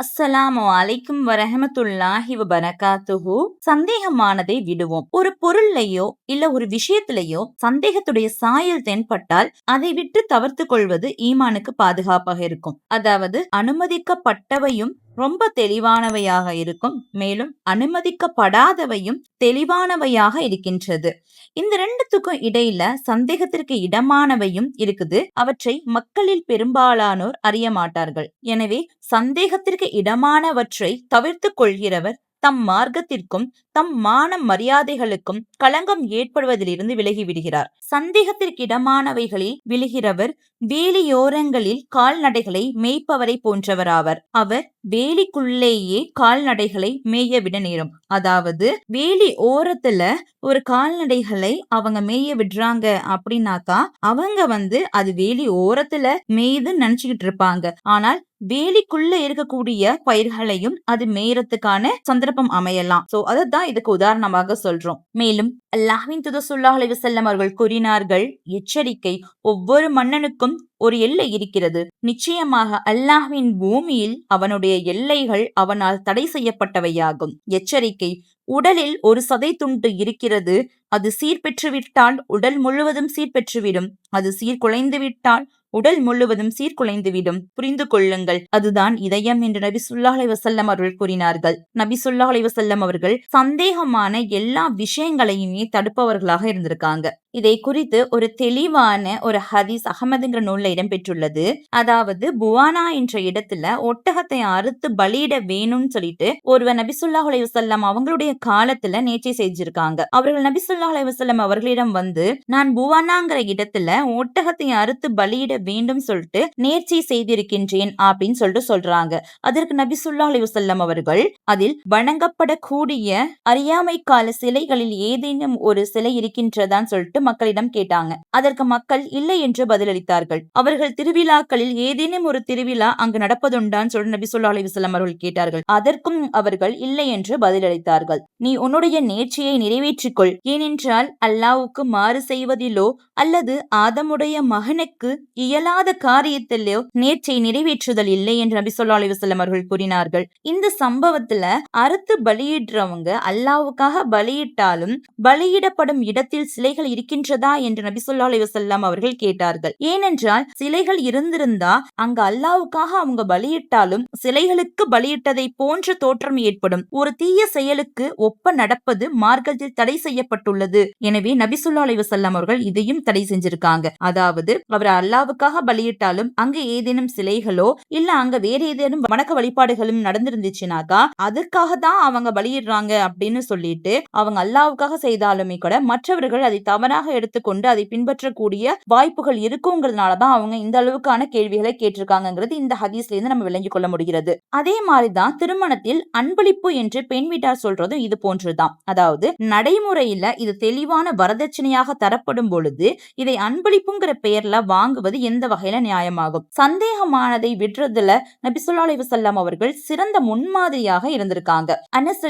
அஸ்ஸலாமு அலைக்கும் வரஹமத்துல்லாஹி வபரகாத்துஹு. சந்தேகமானதை விடுவோம். ஒரு பொருள்லையோ இல்ல ஒரு விஷயத்திலேயோ சந்தேகத்துடைய சாயல் தென்பட்டால் அதை விட்டு தவிர்த்து கொள்வது ஈமானுக்கு பாதுகாப்பாக இருக்கும். அதாவது அனுமதிக்கப்பட்டவையும் ரொம்ப தெளிவானவையாக இருக்கும். மேலும் அனுமதிக்கப்படாதவையும் தெளிவானவையாக இருக்கின்றது. இந்த ரெண்டுத்துக்கும் இடையில சந்தேகத்திற்கு இடமானவையும் இருக்குது. அவற்றை மக்களில் பெரும்பாலானோர் அறிய மாட்டார்கள். எனவே சந்தேகத்திற்கு இடமானவற்றை தவிர்த்து கொள்கிறவர் தம் மார்க்கத்திற்கும் தம் மான மரியாதைகளுக்கும் களங்கம் ஏற்படுவதிலிருந்து விலகிவிடுகிறார். சந்தேகத்திற்கிடமானவைகளில் விழுகிறவர் வேலியோரங்களில் கால்நடைகளை மேய்ப்பவரை போன்றவராவர். அவர் வேலிக்குள்ளேயே கால்நடைகளை மேய விட நேரும். அதாவது வேலி ஓரத்துல ஒரு கால்நடைகளை அவங்க மேய விடுறாங்க அப்படின்னாக்கா அவங்க வந்து அது வேலி ஓரத்துல மேய்து நினைச்சுக்கிட்டு இருப்பாங்க. ஆனால் வேலிக்குள்ள இருக்கக்கூடிய பயிர்களையும் அது மேயறதுக்கான சந்தர்ப்பம் அமையலாம். சோ அதான் இதுக்கு உதாரணமாக சொல்றோம். மேலும் அல்லாஹின் துதசுல்லாஹ் அலிவசல்லம் அவர்கள் கூறினார்கள் எச்சரிக்கை ஒவ்வொரு மன்னனுக்கும் ஒரு எல்லை இருக்கிறது. நிச்சயமாக அல்லாஹ்வின் பூமியில் அவனுடைய எல்லைகள் அவனால் தடை செய்யப்பட்டவையாகும். எச்சரிக்கை உடலில் ஒரு சதை துண்டு இருக்கிறது அது சீர்பெற்றுவிட்டால் உடல் முழுவதும் சீர்பெற்றுவிடும். அது சீர்குலைந்து விட்டால் உடல் முழுவதும் சீர்குலைந்துவிடும். புரிந்து கொள்ளுங்கள் அதுதான் இதயம் என்று நபி சுல்லாஹலை வசல்லம் அவர்கள் கூறினார்கள். நபி சுல்லாஹலை வசல்லம் அவர்கள் சந்தேகமான எல்லா விஷயங்களையுமே தடுப்பவர்களாக இருந்திருக்காங்க. இதை குறித்து ஒரு தெளிவான ஒரு ஹதீஸ் அகமதுங்கிற நூல்ல இடம்பெற்றுள்ளது. அதாவது புவானா என்ற இடத்துல ஒட்டகத்தை அறுத்து பலியிட வேணும்னு சொல்லிட்டு ஒருவர் நபிசுல்லாஹ் அலைவசல்லம் அவங்களுடைய காலத்துல நேர்ச்சி செஞ்சிருக்காங்க. அவர்கள் நபிசுல்லாஹ் அலைவசல்லம் அவர்களிடம் வந்து நான் புவானாங்கிற இடத்துல ஒட்டகத்தை அறுத்து பலியிட வேண்டும் சொல்லிட்டு நேர்ச்சி செய்திருக்கின்றேன் அப்படின்னு சொல்லிட்டு சொல்றாங்க. அதற்கு நபிசுல்லா அலைவசல்லம் அவர்கள் அதில் வணங்கப்படக்கூடிய அறியாமை கால சிலைகளில் ஏதேனும் ஒரு சிலை இருக்கின்றதான் சொல்லிட்டு மக்களிடம் கேட்டாங்க. அதற்கு மக்கள் இல்லை என்று பதிலளித்தார்கள். அவர்கள் திருவிழாக்களில் ஏதேனும் ஒரு திருவிழா அங்கு நடப்பதுண்டான் சொல்லி நபி சொல்லா அலிவசல்லம் அவர்கள் கேட்டார்கள். அதற்கும் அவர்கள் இல்லை என்று பதிலளித்தார்கள். நீ உன்னுடைய நேர்ச்சியை நிறைவேற்றிக்கொள். ஏனென்றால் அல்லாவுக்கு மாறு செய்வதிலோ அல்லது ஆதமுடைய மகனுக்கு இயலாத காரியத்திலோ நேர்ச்சை நிறைவேற்றுதல் இல்லை என்று நபி சொல்லா அலிவசல்லம் அவர்கள் கூறினார்கள். இந்த சம்பவத்துல அறுத்து பலியிடுறவங்க அல்லாவுக்காக பலியிட்டாலும் பலியிடப்படும் இடத்தில் சிலைகள் இருக்க இருக்கின்றதா என்று நபிசுல்லா அலி அவர்கள் கேட்டார்கள். ஏனென்றால் சிலைகள் இருந்திருந்தா அங்கு அல்லாவுக்காக அவங்க பலியிட்டாலும் சிலைகளுக்கு பலியிட்டதை போன்ற தோற்றம் ஏற்படும். ஒரு தீய செயலுக்கு ஒப்ப நடப்பது மார்க்கத்தில் தடை செய்யப்பட்டுள்ளது. எனவே நபிசுல்லா அலிவசல்லாம் அவர்கள் இதையும் தடை செஞ்சிருக்காங்க. அதாவது அவர் அல்லாவுக்காக பலியிட்டாலும் அங்க ஏதேனும் சிலைகளோ இல்ல அங்க வேற ஏதேனும் வணக்க வழிபாடுகளும் நடந்திருந்துச்சுனாக்கா அதுக்காக தான் அவங்க பலியிடுறாங்க அப்படின்னு சொல்லிட்டு அவங்க அல்லாவுக்காக செய்தாலுமே கூட மற்றவர்கள் அதை தவறாக உண்மையாக எடுத்துக்கொண்டு அதை பின்பற்றக்கூடிய வாய்ப்புகள் இருக்குங்கிறதுனாலதான் அவங்க இந்த அளவுக்கான கேள்விகளை கேட்டிருக்காங்கிறது இந்த ஹதீஸ்ல இருந்து நம்ம விளங்கிக் கொள்ள முடிகிறது. அதே மாதிரிதான் திருமணத்தில் அன்பளிப்பு என்று பெண் வீட்டார் சொல்றதும் இது போன்றுதான். அதாவது நடைமுறையில இது தெளிவான வரதட்சணையாக தரப்படும் பொழுது இதை அன்பளிப்புங்கிற பெயர்ல வாங்குவது எந்த வகையில நியாயமாகும்? சந்தேகமானதை விடுறதுல நபிசுல்லா அலைவசல்லாம் அவர்கள் சிறந்த முன்மாதிரியாக இருந்திருக்காங்க. அனஸ்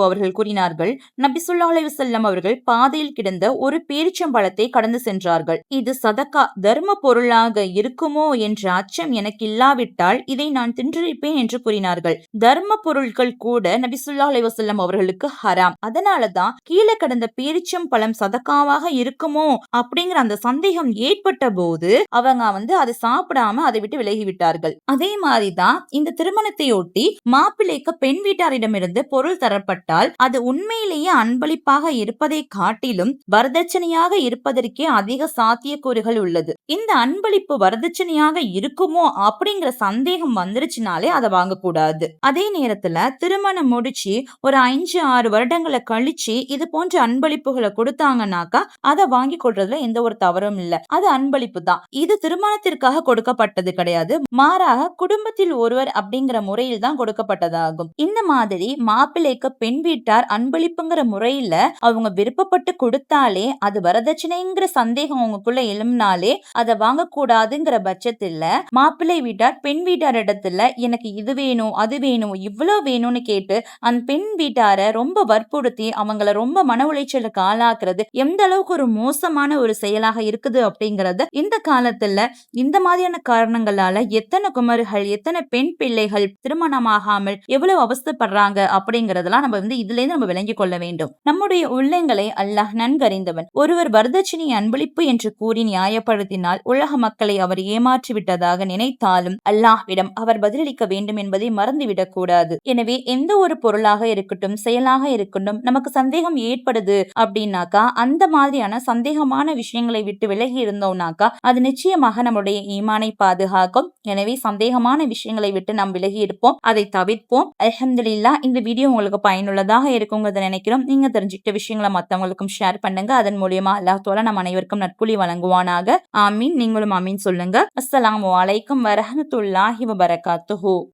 அவர்கள் கூறினார்கள் நபிசுல்லா அலைவசல்லம் அவர்கள் பாதையில் கிடந்த ஒரு பேரிச்சம்பழத்தை கடந்து சென்றார்கள். இது சதக்கா தர்ம பொருளாக இருக்குமோ என்ற அச்சம் எனக்கு இல்லாவிட்டால் இதை நான் தின்றிருப்பேன் என்று கூறினார்கள். தர்ம பொருட்கள் கூட நபிசுல்லா அலைவசல்லம் அவர்களுக்கு ஹராம். அதனாலதான் கீழே கடந்த பேரிச்சம் பழம் சதக்காவாக இருக்குமோ அப்படிங்கிற அந்த சந்தேகம் ஏற்பட்ட போது அவங்க வந்து அதை சாப்பிடாம அதை விட்டு விலகி விட்டார்கள் அதே மாதிரிதான் இந்த திருமணத்தையொட்டி மாப்பிள்ளைக்கு பெண் வீட்டாரிடமிருந்து பொருள் தரப்பட்டால் அது உண்மையிலேயே அன்பளிப்பாக இருப்பதை காட்டிலும் வரதட்சணையாக இருப்பதற்கே அதிக சாத்தியக்கூறுகள் உள்ளது. இந்த அன்பளிப்பு வரதட்சணையாக இருக்குமோ அப்படிங்கிற சந்தேகம் வந்துருச்சுனாலே அதை வாங்கக்கூடாது. அதே நேரத்துல திருமணம் முடிச்சு ஒரு அஞ்சு ஆறு வருடங்களை கழிச்சு இது போன்ற அன்பளிப்புகளை கொடுத்தாங்கன்னாக்கா அதை வாங்கி கொள்றதுல எந்த ஒரு தவறும் இல்ல. அது அன்பளிப்பு தான். இது திருமணத்திற்காக கொடுக்கப்பட்டது கிடையாது. மாறாக குடும்பத்தில் ஒருவர் அப்படிங்கிற முறையில் தான் கொடுக்கப்பட்டதாகும். இந்த மாதிரி மாப்பிள்ளைக்கு பெண் வீட்டார் அன்பளிப்புங்கிற முறையில அவங்க விருப்பப்பட்டு கொடுத்தாலே அது வரதட்சணைங்கிற சந்தேகம் அவங்களுக்குள்ள எழும்பினாலே அதை வாங்கக்கூடாதுங்கிற பட்சத்தில் மாப்பிள்ளை வீட்டார் பெண் வீட்டார் இடத்துல எனக்கு இது வேணும் அது வேணும் இவ்வளவு வேணும்னு கேட்டு அந்த பெண் வீட்டாரை ரொம்ப வற்புறுத்தி அவங்கள ரொம்ப மன உளைச்சலுக்கு ஆளாக்குறது எந்த அளவுக்கு ஒரு மோசமான ஒரு செயலாக இருக்குது அப்படிங்கறத இந்த காலத்துல இந்த மாதிரியான காரணங்களால எத்தனை குமர்கள் எத்தனை பெண் பிள்ளைகள் திருமணமாகாமல் எவ்வளவு அவஸ்தைப்படுறாங்க அப்படிங்கறதெல்லாம் நம்ம வந்து இதுல இருந்து நம்ம விளங்கிக் கொள்ள வேண்டும். நம்முடைய உள்ளங்களை அல்லாஹ் நன்கறிந்தவன். ஒருவர் வரதட்சணை அன்பளிப்பு என்று கூறி நியாயப்படுத்தினார் நியாயப்படுத்தினால் உலக மக்களை அவர் ஏமாற்றிவிட்டதாக நினைத்தாலும் அல்லாஹ்விடம் அவர் பதிலளிக்க வேண்டும் என்பதை மறந்துவிடக் கூடாது. எனவே எந்த ஒரு பொருளாக இருக்கட்டும் செயலாக இருக்கட்டும் நமக்கு சந்தேகம் ஏற்படுது அப்படின்னாக்கா அந்த மாதிரியான சந்தேகமான விஷயங்களை விட்டு விலகி இருந்தோம்னாக்கா அது நிச்சயமாக நம்மளுடைய ஈமானை பாதுகாக்கும். எனவே சந்தேகமான விஷயங்களை விட்டு நாம் விலகி இருப்போம். அதை தவிர்ப்போம். அல்ஹம்துலில்லாஹ் இந்த வீடியோ உங்களுக்கு பயனுள்ளதாக இருக்குங்கிறத நினைக்கிறோம். நீங்க தெரிஞ்சுக்கிட்ட விஷயங்களை மற்றவங்களுக்கும் ஷேர் பண்ணுங்க. அதன் மூலியமா அல்லாஹ் தோல நம் அனைவருக்கும் நட்புலி வழங்குவானாக. ஆ ஆமீன் நீங்களும் ஆமீன் சொல்லுங்க. அஸ்ஸலாமு அலைக்கும் வரஹ்மத்துல்லாஹி வபரகாத்துஹு.